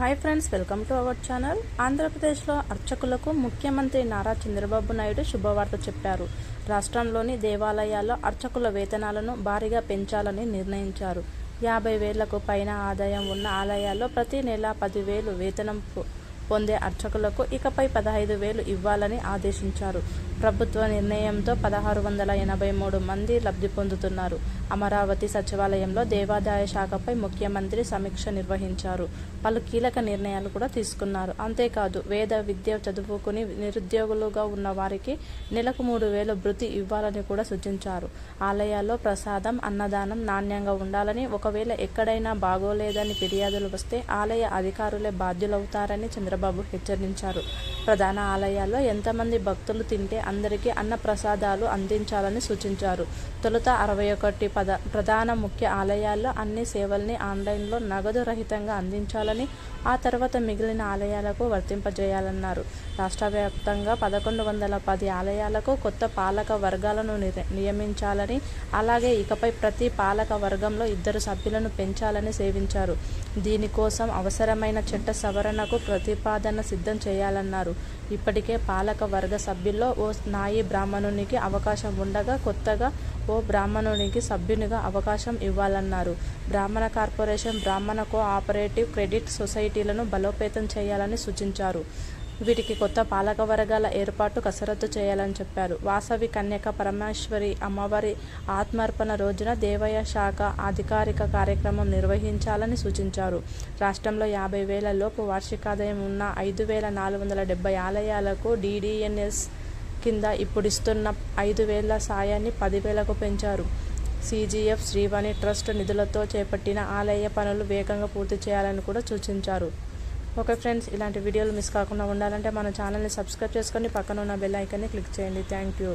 Hi friends welcome to our channel. ఆంధ్రప్రదేశ్లో అర్చకులకు ముఖ్యమంత్రి నారా చంద్రబాబు నాయుడు శుభవార్త చెప్పారు. రాష్ట్రంలోని దేవాలయాల్లో అర్చకుల వేతనాలను భారీగా పెంచాలని నిర్ణయించారు. యాభై వేలకు పైన ఆదాయం ఉన్న ఆలయాల్లో ప్రతి నెల పదివేలు వేతనం పొ- పొందే అర్చకులకు ఇకపై పదహైదు వేలు ఇవ్వాలని ఆదేశించారు. ప్రభుత్వ నిర్ణయంతో పదహారు వందల ఎనభై మూడు మంది లబ్ధి పొందుతున్నారు. అమరావతి సచివాలయంలో దేవాదాయ శాఖపై ముఖ్యమంత్రి సమీక్ష నిర్వహించారు. పలు కీలక నిర్ణయాలు కూడా తీసుకున్నారు. అంతేకాదు వేద విద్య చదువుకుని నిరుద్యోగులుగా ఉన్న వారికి నెలకు మూడు వేలు భృతి ఇవ్వాలని కూడా సూచించారు. ఆలయాల్లో ప్రసాదం అన్నదానం నాణ్యంగా ఉండాలని ఒకవేళ ఎక్కడైనా బాగోలేదని ఫిర్యాదులు వస్తే ఆలయ అధికారులే బాధ్యులవుతారని చంద్రబాబు హెచ్చరించారు. ప్రధాన ఆలయాల్లో ఎంతమంది భక్తులు తింటే అందరికీ అన్న ప్రసాదాలు అందించాలని సూచించారు. తొలుత అరవై ఒకటి పద ప్రధాన ముఖ్య ఆలయాల్లో అన్ని సేవల్ని ఆన్లైన్లో నగదు రహితంగా అందించాలని ఆ తర్వాత మిగిలిన ఆలయాలకు వర్తింపజేయాలన్నారు. రాష్ట్ర వ్యాప్తంగా పదకొండు వందల పది ఆలయాలకు కొత్త పాలక వర్గాలను నియమించాలని అలాగే ఇకపై ప్రతి పాలక వర్గంలో ఇద్దరు సభ్యులను పెంచాలని సేవించారు. దీనికోసం అవసరమైన చట్ట సవరణకు ప్రతిపాదన సిద్ధం చేయాలన్నారు. ఇప్పటికే పాలక వర్గ సభ్యుల్లో ఓ నాయి బ్రాహ్మణునికి అవకాశం ఉండగా కొత్తగా ఓ బ్రాహ్మణునికి సభ్యునిగా అవకాశం ఇవ్వాలన్నారు. బ్రాహ్మణ కార్పొరేషన్ బ్రాహ్మణ కో ఆపరేటివ్ క్రెడిట్ సొసైటీలను బలోపేతం చేయాలని సూచించారు. వీటికి కొత్త పాలక వర్గాల ఏర్పాటు కసరత్తు చేయాలని చెప్పారు. వాసవి కన్యక పరమేశ్వరి అమ్మవారి ఆత్మార్పణ రోజున దేవయ శాఖ అధికారిక కార్యక్రమం నిర్వహించాలని సూచించారు. రాష్ట్రంలో యాభై వేల లోపు వార్షికాదాయం ఉన్న ఐదు వేల నాలుగు వందల డెబ్బై ఆలయాలకు డీడీఎన్ఎస్ కింద ఇప్పుడిస్తున్న ఐదు వేల సాయాన్ని పదివేలకు పెంచారు. సీజీఎఫ్ శ్రీవాణి ట్రస్ట్ నిధులతో చేపట్టిన ఆలయ పనులు వేగంగా పూర్తి చేయాలని కూడా సూచించారు. ఓకే ఫ్రెండ్స్ ఇలాంటి వీడియోలు మిస్ కాకుండా ఉండాలంటే మన ఛానల్ని సబ్స్క్రైబ్ చేసుకొని పక్కన ఉన్న బెల్ ఐకాన్ని క్లిక్ చేయండి. Thank you.